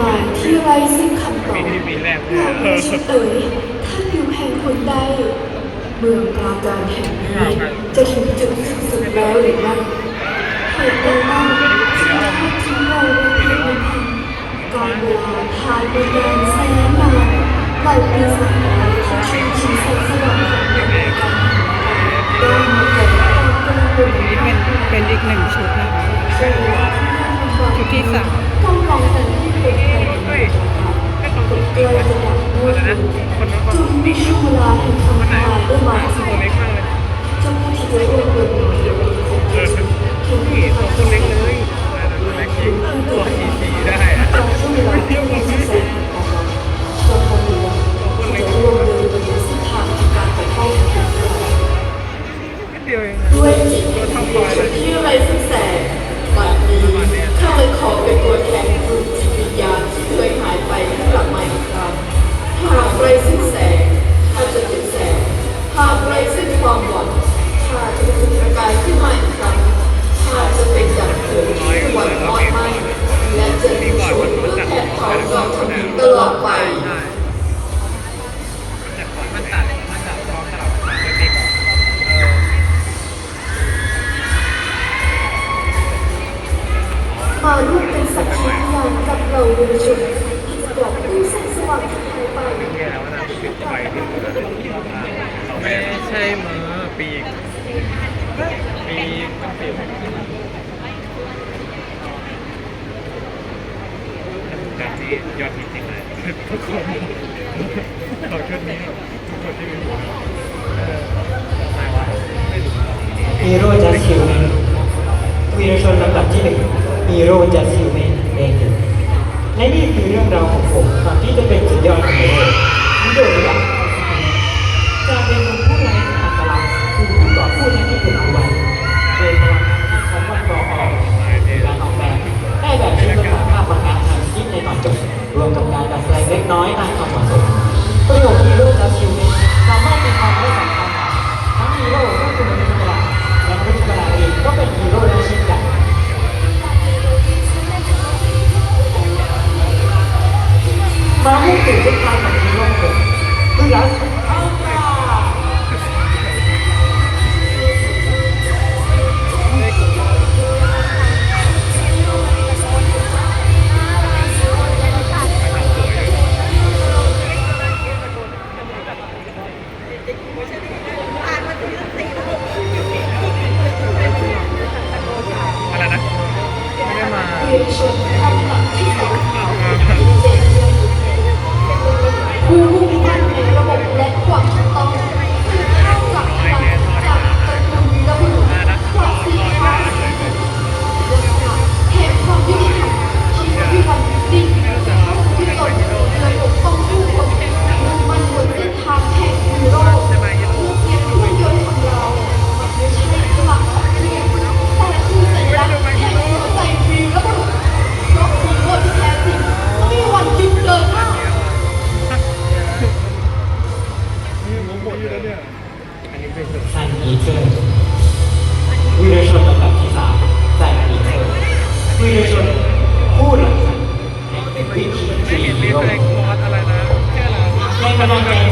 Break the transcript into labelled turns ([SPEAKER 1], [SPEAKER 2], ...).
[SPEAKER 1] มายที่ไร้ซึ่งคำตอบ
[SPEAKER 2] ปีแรก
[SPEAKER 1] เลยชิเอ๋ยท่านอยู่แห่งคนใด เมืองปราการแห่งนี้จะถึงจุดสิ้นสุดแล้วหรือไม่เหตุใดบ้างที่ท่านทิ้งเราไว้
[SPEAKER 2] ยง
[SPEAKER 1] ลำ
[SPEAKER 2] พังก่
[SPEAKER 1] อ
[SPEAKER 2] นเวลา
[SPEAKER 1] ผ่านไปนา
[SPEAKER 2] น
[SPEAKER 1] แสนนานหลายปี
[SPEAKER 2] สา
[SPEAKER 1] ย ไม่
[SPEAKER 2] ใช่มือปีก ปีกการที่ยอดฮิตจริเลยทุกคนขอชุดนี้ทุกคนที่มีอยู่ไม่ว่า
[SPEAKER 3] ฮีโร่จัสซิลวีรชนลำดับที่หนึ่งฮีโร่จัสซิลเมนเอง และนี่คือเรื่องราวของผมครัที่จะเป็นสุดยอดของผม
[SPEAKER 1] থেকে คุยในส่นพูดห
[SPEAKER 3] ลังจากติ
[SPEAKER 4] เปีกอะ
[SPEAKER 3] ไร
[SPEAKER 4] นะแค่ละล
[SPEAKER 2] องกำลัง